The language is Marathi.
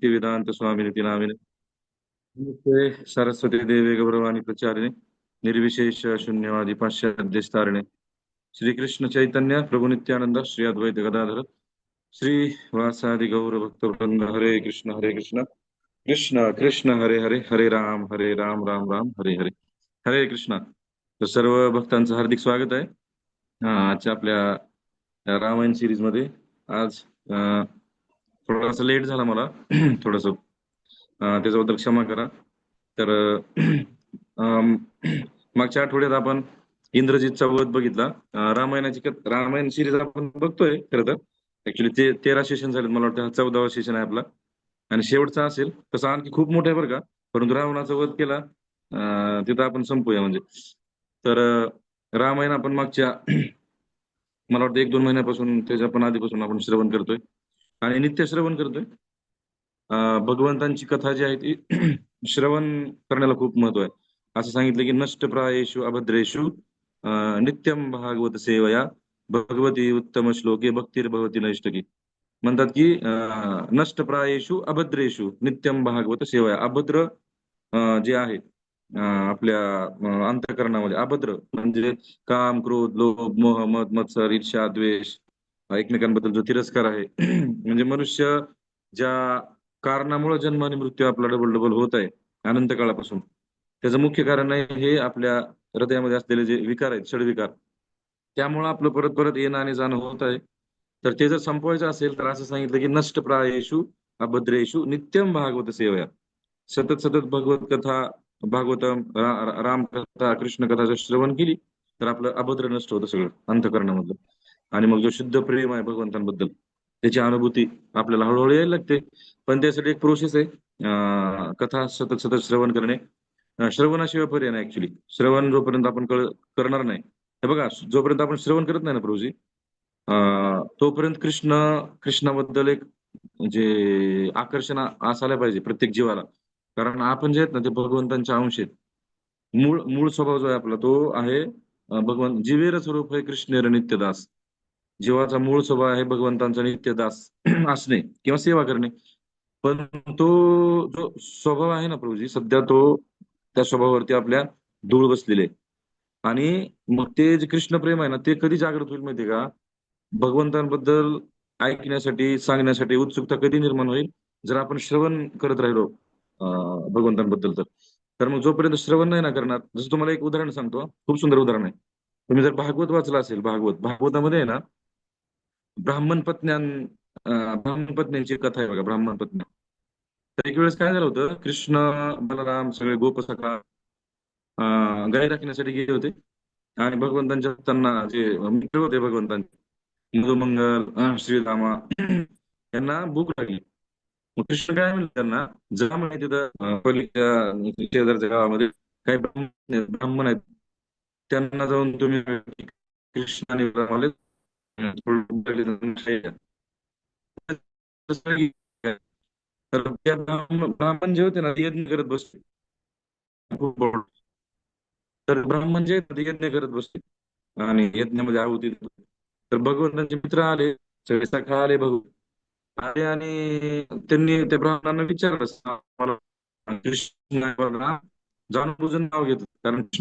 भक्तिवेदांत स्वामिनिती तिनामिने नमस्ते सरस्वती देवे गौरवाणी प्रचारिणे निर्विशेष शून्यवादी पाश्चात्य श्रीकृष्ण चैतन्य प्रभु नित्यानंद श्री अद्वैत गदाधर श्री वासादि गौर भक्तवृंद हरे कृष्ण हरे कृष्ण कृष्ण कृष्ण हरे हरे हरे राम हरे राम राम राम हरे हरे हरे कृष्ण तर सर्व भक्तांचं हार्दिक स्वागत आहे हा आजच्या आपल्या रामायण सिरीजमध्ये आज थोडासा लेट झाला मला. थोडस. त्याच्याबद्दल क्षमा करा. तर मागच्या आठवड्यात आपण इंद्रजितचा वध बघितला. रामायणाची रामायण सिरीज आपण बघतोय खरं तर. ऍक्च्युली ते तेरा सेशन झालेत मला वाटतं. हा चौदावा सेशन आहे आपला. आणि शेवटचा असेल. तसं आणखी खूप मोठं आहे बरं का. परंतु रावणाचा वध केला. तिथं आपण संपूया म्हणजे. तर रामायण आपण मागच्या मला वाटतं एक दोन महिन्यापासून त्याच्या पण आधीपासून आपण श्रवण करतोय. आणि नित्य श्रवण करतोय. भगवंतांची कथा जी आहे ती श्रवण करण्याला खूप महत्त्व आहे. असं सांगितलं की नष्टप्रायेषु अभद्रेषु नित्यम भागवत सेवया भगवती उत्तम श्लोके भक्तिर्भवती नैष्टकी. म्हणतात की नष्टप्रायेषु अभद्रेषु नित्यम भागवत सेवया. अभद्र जे आहे आपल्या अंतकरणामध्ये अभद्र म्हणजे काम क्रोध लोभ मोह मत मत्सर ईर्ष्या द्वेष एकमेकांबद्दल जो तिरस्कार आहे म्हणजे मनुष्य ज्या कारणामुळे जन्म आणि मृत्यू आपला डबल डबल होत आहे अनंत काळापासून. त्याचं मुख्य कारण आहे हे आपल्या हृदयामध्ये असलेले जे विकार आहेत षडविकार त्यामुळं आपलं परत परत येणं आणि जाणं होत आहे. तर ते जर संपवायचं असेल तर असं सांगितलं की नष्टप्रायेषु अभद्रेषु नित्यम भागवत सेवया. सतत सतत भगवत कथा भागवतम रा- रा- रामकथा कृष्ण कथाचं श्रवण केली तर आपलं अभद्र नष्ट होतं सगळं अंतकरणामधलं. आणि मग जो शुद्ध प्रेम आहे भगवंतांबद्दल त्याची अनुभूती आपल्याला हळूहळू यायला लागते. पण त्यासाठी एक प्रोसेस आहे कथा सतत सतत श्रवण करणे. श्रवणाशिवाय पर्याय नाही ऍक्च्युली श्रवण जोपर्यंत आपण कळ करणार नाही. हे बघा जोपर्यंत आपण श्रवण करत नाही ना प्रभूजी अं, तोपर्यंत कृष्ण कृष्णाबद्दल एक जे आकर्षण असायला पाहिजे प्रत्येक जीवाला. कारण आपण जे आहेत ना ते भगवंतांच्या अंश आहेत. मूळ मूळ स्वभाव जो आहे आपला तो आहे भगवान जीवेर स्वरूप आहे कृष्णेर नित्यदास. जीवाचा मूळ स्वभाव आहे भगवंतांचा नित्यदास असणे किंवा सेवा करणे. पण तो जो स्वभाव आहे ना प्रभूजी सध्या तो त्या स्वभावावरती आपल्या धूळ बसलेले आणि मग ते जे कृष्ण प्रेम आहे ना ते कधी जागृत होईल माहितीये का? भगवंतांबद्दल ऐकण्यासाठी सांगण्यासाठी उत्सुकता कधी निर्माण होईल? जर आपण श्रवण करत राहिलो भगवंतांबद्दल तर. तर मग जोपर्यंत श्रवण नाही ना करणार जसं तुम्हाला एक उदाहरण सांगतो खूप सुंदर उदाहरण आहे. तुम्ही जर भागवत वाचला असेल भागवत भागवतामध्ये आहे ना ब्राह्मण पत्न्यां ब्राह्मण पत्न्यांची कथा आहे बघा ब्राह्मण पत्न्या तर एक वेळेस काय झालं होतं कृष्ण बलराम सगळे गोपसखा सखा गाय राखण्यासाठी गेले होते. आणि भगवंतांच्या त्यांना जे मित्र होते भगवंतांचे मधुमंगल श्रीरामा यांना भूक लागली. मग कृष्ण काय म्हणले त्यांना जा म्हणे तिथं पलीच्या शेजारच्या गावामध्ये काही ब्राह्मण ब्राह्मण आहेत. त्यांना जाऊन तुम्ही कृष्ण आणि तर ब्राह्मण जे होते ना ते यज्ञ करत बसते खूप तर ब्राह्मण जे ते यज्ञ करत बसते आणि यज्ञामध्ये आहुती तर भगवंतांचे मित्र आले सगळे सखा आले बघू. आले आणि त्यांनी त्या ब्राह्मणांना विचारलं कृष्ण जाणून बुजून नाव घेतलं कारण कृष्ण